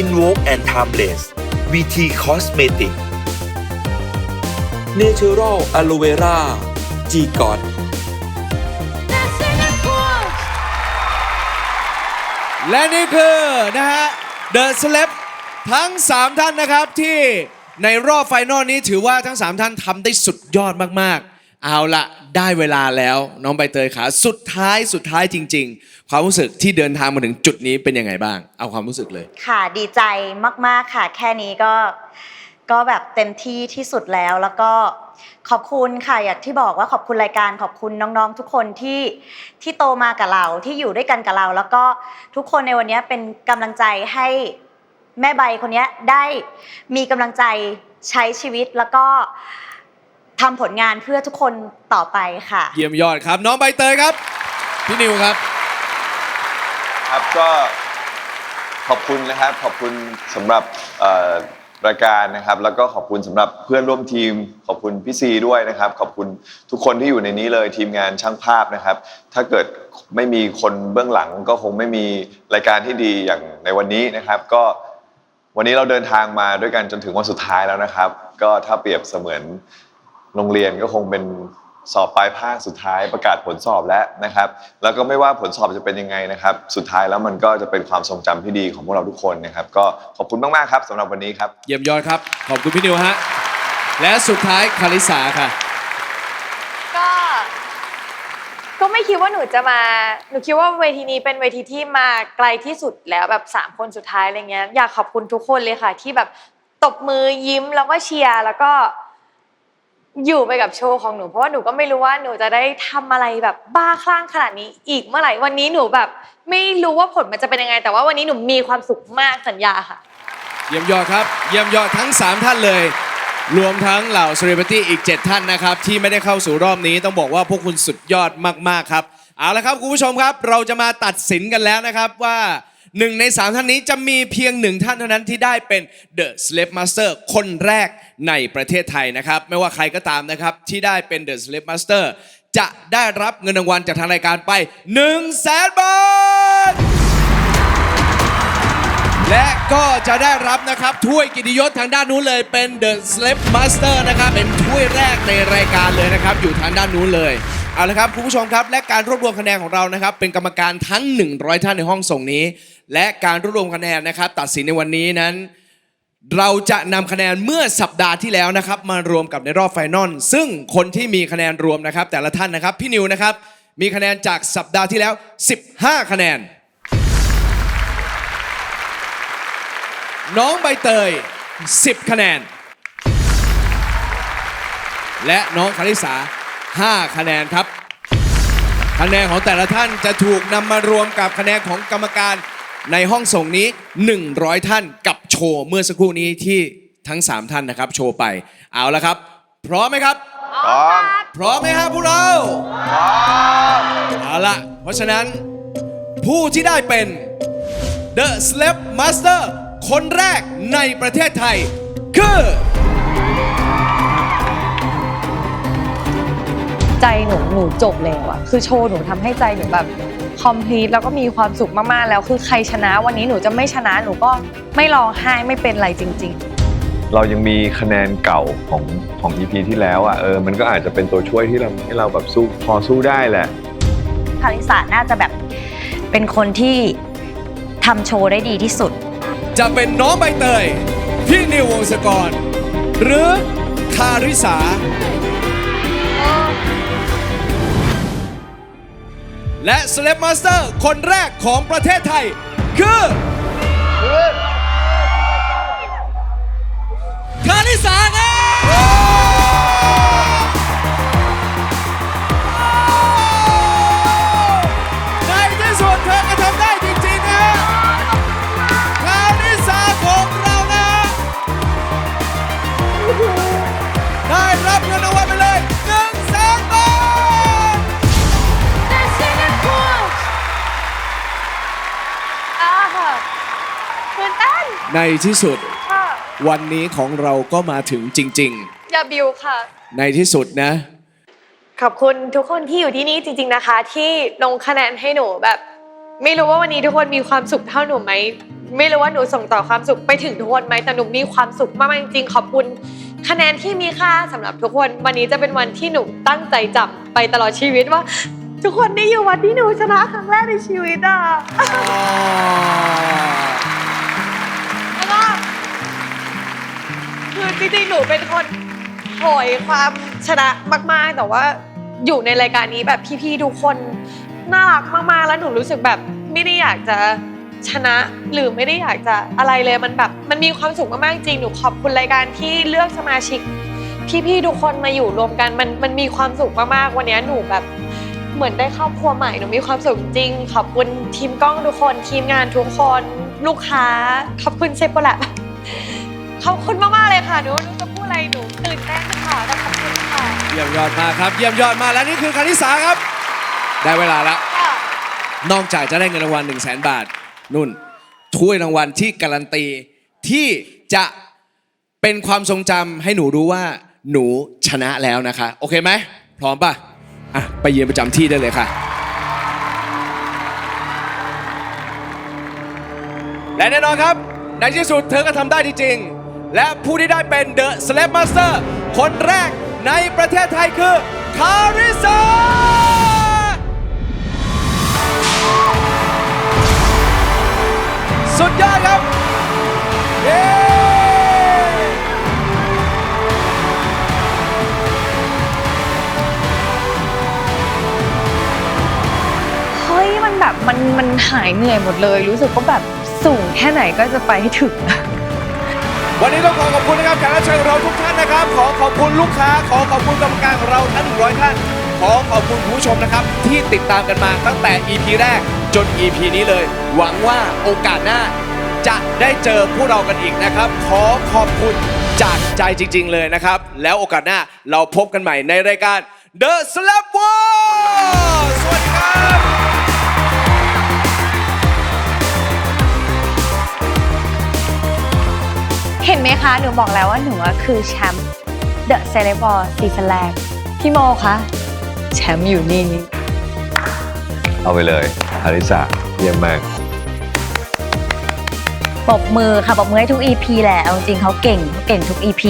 Invoke and Timeless VT Cosmetic Natural Aloe Vera G God และนี่คือนะฮะ The Celeb ทั้ง 3 ท่านนะครับที่ในรอบไฟนอลนี้ถือว่าทั้ง 3 ท่านทำได้สุดยอดมาก ๆ เอาละได้เวลาแล้วน้องใบเตยขาสุดท้ายสุดท้ายจริง ๆ ความรู้สึกที่เดินทางมาถึงจุดนี้เป็นยังไงบ้าง เอาความรู้สึกเลย ค่ะดีใจมากๆค่ะ แค่นี้ก็ก็แบบเต็มที่ที่สุดแล้วแล้วก็ขอบคุณค่ะอย่างที่บอกว่าขอบคุณรายการขอบคุณน้องๆ ทุกคนที่ที่โตมากับเราที่อยู่ด้วยกันกับเรา แล้วก็ทุกคนในวันนี้เป็นกำลังใจให้แม่ใบคนนี้ได้มีกำลังใจใช้ชีวิตแล้วก็ ทำผลงานเพื่อทุกคนต่อไปค่ะ เยี่ยมยอดครับ น้องใบเตยครับ พี่นิวครับ ครับก็ขอบคุณนะครับ ขอบคุณสำหรับเอ่อรายการนะครับ แล้วก็ขอบคุณสำหรับเพื่อนร่วมทีม ขอบคุณพี่ซีด้วยนะครับ ขอบคุณทุกคนที่อยู่ในนี้เลยทีมงานช่างภาพนะครับ ถ้าเกิดไม่มีคนเบื้องหลังก็คงไม่มีรายการที่ดีอย่างในวันนี้นะครับ ก็วันนี้เราเดินทางมาด้วยกันจนถึงวันสุดท้ายแล้วนะครับ ก็ถ้าเปรียบเสมือน โรงเรียนก็คงเป็นสอบปลายภาคสุดท้ายประกาศผลสอบแล้วนะครับ แล้วก็ไม่ว่าผลสอบจะเป็นยังไงนะครับ สุดท้ายแล้วมันก็จะเป็นความทรงจำที่ดีของพวกเราทุกคนนะครับ ก็ขอบคุณมากๆครับสำหรับวันนี้ครับเยี่ยมยอดครับ ขอบคุณพี่นิวฮะและสุดท้ายคาริสาค่ะ ก็ก็ไม่คิดว่าหนูจะมาหนูคิดว่าเวทีนี้เป็นเวทีที่มาไกลที่สุดแล้วแบบสามคนสุดท้ายอะไรเงี้ยอยากขอบคุณทุกคนเลยค่ะ ที่แบบตบมือยิ้มแล้วก็เชียร์แล้วก็ อยู่ไปกับโชว์ของหนูเพราะว่าหนูก็ไม่รู้ว่าหนูจะได้ทำอะไรแบบบ้าคลั่งขนาดนี้ อีกเมื่อไหร่วันนี้หนูแบบ ไม่รู้ว่าผลมันจะเป็นยังไง แต่ว่าวันนี้หนูมีความสุขมากสัญญาค่ะ เยี่ยมยอดครับ เยี่ยมยอดทั้ง 3 ท่านเลย รวมทั้งเหล่า c e l e b r i t y อีก 7 ท่านนะครับ ที่ไม่ได้เข้าสู่รอบนี้ต้องบอกว่าพวกคุณสุดยอดมากๆครับเอาละครับคุณผู้ชมครับ เราจะมาตัดสินกันแล้วนะครับว่า หนึ่งใน3ท่านนี้จะมีเพียงหนึ่งท่านเท่านั้นที่ได้เป็น The Slave Master คนแรกในประเทศไทยนะครับ ไม่ว่าใครก็ตามนะครับ ที่ได้เป็น The Slave Master จะได้รับเงินรางวัลจากทางรายการไป1 0 0 0 0แสนบาท และก็จะได้รับนะครับถ้วยกิตยศทางด้านนู้นเลยเป็น The Slap Master นะครับ เป็นถ้วยแรกในรายการเลยนะครับ อยู่ทางด้านนู้นเลยเอาละครับคุณผู้ชมครับ และการรวบรวมคะแนนของเรานะครับ เป็นกรรมการทั้ง 100 ท่านในห้องส่งนี้ และการรวบรวมคะแนนนะครับ ตัดสินในวันนี้นั้น เราจะนำคะแนนเมื่อสัปดาห์ที่แล้วนะครับ มารวมกับในรอบไฟนอลซึ่งคนที่มีคะแนนรวมนะครับ แต่ละท่านนะครับ พี่นิวนะครับ มีคะแนนจากสัปดาห์ที่แล้ว 15 คะแนน น้องใบเตย 10 คะแนน และน้องคาริสา5 คะแนนครับคะแนนของแต่ละท่านจะถูกนำมารวมกับคะแนนของกรรมการ ในห้องส่งนี้ 100 ท่านกับโชว์เมื่อสักครู่นี้ที่ทั้ง 3 ท่านนะครับ โชว์ไปเอาละครับ พร้อมไหมครับ พร้อม พร้อมไหมครับพวกเราเอาละเพราะฉะนั้น ผู้ที่ได้เป็น The Slap Master คนแรกในประเทศไทย คือ ใจหนูหนูจบแล้วอะคือโชว์หนูทำให้ใจหนูแบบ คอมพลีทแล้วก็มีความสุขมากๆแล้วคือใครชนะวันนี้หนูจะไม่ชนะหนูก็ไม่ร้องไห้ไม่เป็นไรจริง ๆ เรายังมีคะแนนเก่าของของ EP ที่แล้วอะเออมันก็อาจจะเป็นตัวช่วยที่เราให้เราแบบสู้พอสู้ได้แหละ คาริสาน่าจะแบบเป็นคนที่ทำโชว์ได้ดีที่สุด จะเป็นน้องใบเตย พี่นิววงศกร หรือคาริสา และ Slap Master คนแรกของประเทศไทย คือคาริสาครับ ในที่สุดค่ะวันนี้ของเราก็มาถึงจริง อย่าบิวค่ะ ๆ ในที่สุดนะ ขอบคุณทุกคนที่อยู่ที่นี่จริง ๆนะคะ ที่ลงคะแนนให้หนูแบบ ไม่รู้ว่าวันนี้ทุกคนมีความสุขเท่าหนูไหมไม่รู้ว่าหนูส่งต่อความสุขไปถึงทุกคนไหมแต่หนูมีความสุขมากๆจริงๆขอบคุณ คะแนนที่มีค่าสำหรับทุกคนวันนี้จะเป็นวันที่หนูตั้งใจจำไปตลอดชีวิตว่า ทุกคนได้อยู่วันที่หนูชนะครั้งแรกในชีวิตอะ คือจริงๆ หนูเป็นคนโหยความชนะมากๆ แต่ว่าอยู่ในรายการนี้แบบพี่ๆ ทุกคนน่ารักมากๆ แล้วหนูรู้สึกแบบไม่ได้อยากจะชนะหรือไม่ได้อยากจะอะไรเลยมันแบบมันมีความสุขมากๆ จริง หนูขอบคุณรายการที่เลือกสมาชิก พี่ๆ ทุกคนมาอยู่รวมกันมันมันมีความสุขมากๆ วันนี้หนูแบบเหมือนได้ครอบครัวใหม่หนูมีความสุขจริง ขอบคุณทีมกล้องทุกคนทีมงานทุกคน ลูกค้า ขอบคุณเซฟโปแลบขอบคุณมากๆ ค่ะหนูไม่รู้จะพูดอะไรหนูตื่นเต้นค่ะแต่ขอบคุณค่ะเยี่ยมยอดมากครับ เยี่ยมยอดมากและนี่คือครั้งที่สามครับ ได้เวลาแล้วค่ะนอกจากจะได้เงินรางวัล1 0 0 0 0แบาทนุ่นถ้วยรางวัลที่การันตี ที่จะเป็นความทรงจำให้หนูรู้ว่าหนูชนะแล้วนะคะ โอเคไหมพร้อมป่ะอะไปยืนประจำที่ได้เลยค่ะ และแน่นอนครับในที่สุดเธอก็ทำได้จริงๆ และผู้ที่ได้เป็นเดอะสเลปมาสเตอร์คนแรกในประเทศไทยคือคาริซาสุดยอดครับ เย้เฮ้ยมันแบบมันมันหายเหนื่อยหมดเลย รู้สึกว่าแบบสูงแค่ไหนก็จะไปให้ถึง วันนี้ต้องขอขอบคุณนะครับแขกรับเชิญของเราทุกท่านนะครับ ขอขอบคุณลูกค้า ขอขอบคุณกรรมการของเราทั้ง 100 ท่าน ขอขอบคุณคุณผู้ชมนะครับ ที่ติดตามกันมาตั้งแต่ EP แรกจน EP นี้เลย หวังว่าโอกาสหน้า จะได้เจอพวกเรากันอีกนะครับ ขอขอบคุณจากใจจริง ๆ เลยนะครับ แล้วโอกาสหน้าเราพบกันใหม่ในรายการ The Slap War สวัสดีครับ เห็นไหมคะ หนูบอกแล้วว่าหนูอะคือแชมป์เดอะเซเลบอร์ซีซั่นแรกพี่โมคะแชมป์อยู่นี่เอาไปเลยอาริสาเยี่ยมมากปรบมือค่ะปรบมือให้ทุก EP แหละเอาจริงเขาเก่งเขาเก่งทุก EP